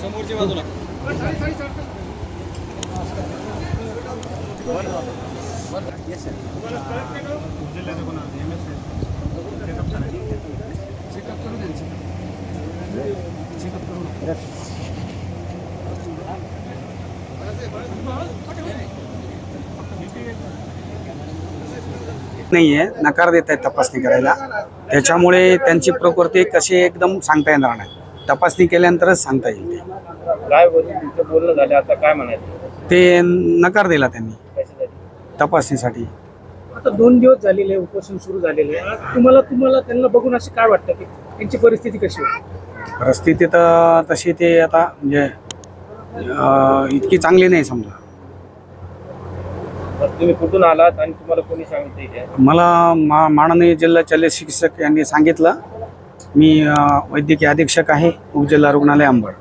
समोरच्या बाजूला yes sir जिल्ह्याचं कोण आलं एम एस चेकअप करायचं चेकअप करू नाही आहे नकार देत आहेत तपासणी करायला. त्याच्यामुळे त्यांची प्रकृती कशी एकदम सांगता येणार नाही. तपासणी केल्यानंतरच सांगता येईल ते. काय तुमचं बोलणं झालं. आता काय म्हणायचं? ते नकार दिला त्यांनी. कशासाठी? तपासणीसाठी. आता दोन दिवस झालेले आहे, उपोषण सुरू झालेले. आहे. तुम्हाला तुम्हाला त्यांना बघून असे काय वाटतं की त्यांची परिस्थिती कशी होती परिस्थिती तर तशी ते आता म्हणजे अं, इतकी चांगली नाही समजा. तुम्ही कुठून आलात आणि तुम्हाला कोणी सांगितलं इथे? मला मा माननीय जिल्हा शल्य शिक्षक यांनी सांगितलं. मी वैद्यकीय अधीक्षक आहे उपजिल्हा रुग्णालय अंबड.